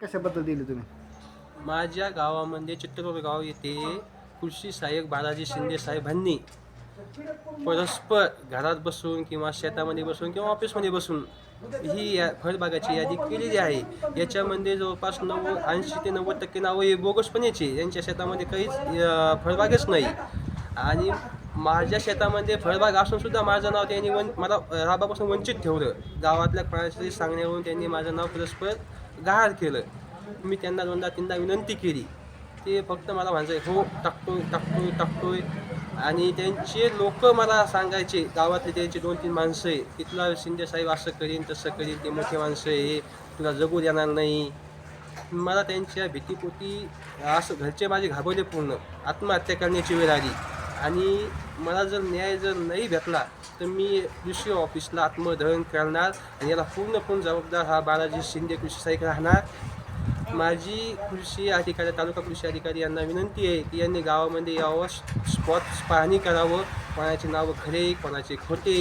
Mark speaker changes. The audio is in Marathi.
Speaker 1: कशाबद्दल दिली तुम्ही?
Speaker 2: माझ्या गावामध्ये चित्तरोड गाव येथे कृषी सहाय्यक बालाजी शिंदे साहेबांनी परस्पर घरात बसून किंवा शेतामध्ये बसून किंवा ऑफिसमध्ये बसून ही या फळबागाची यादी केलेली आहे. याच्यामध्ये जवळपास नव्वद ऐंशी ते नव्वद टक्के नावं हे बोगसपणेचे यांच्या शेतामध्ये काहीच अं, फळबागच नाही. आणि माझ्या शेतामध्ये फळबाग असून सुद्धा माझं नाव त्यांनी वन मला राबापासून वंचित ठेवलं. गावातल्या कोणाशी सांगण्यावरून त्यांनी माझं नाव परस्पर गहाळ केलं. मी त्यांना दोनदा तीनदा विनंती केली. ते फक्त मला म्हणायचे हो टाकतोय टाकतोय टाकतोय. आणि त्यांचे लोक मला सांगायचे गावातले त्यांचे दोन तीन माणसं आहे तिथला शिंदे साहेब असं करीन तसं करीन. ते मोठे माणसं आहे. तुला जगू देणार नाही. मला त्यांच्या भीतीपोटी असं घरचे माझे घाबरले पूर्ण. आत्महत्या करण्याची वेळ आली. आणि मला जर न्याय जर नाही भेटला तर मी कृषी ऑफिसला आत्मदहन करणार आणि याला पूर्णपणे जबाबदार हा बालाजी शिंदे कृषी सहाय्यक राहणार. माझी कृषी अधिकारी तालुका कृषी अधिकारी यांना विनंती आहे की यांनी गावामध्ये यावं स्पॉट पाहणी करावं. कोणाचे नावं खरे कोणाचे खोटे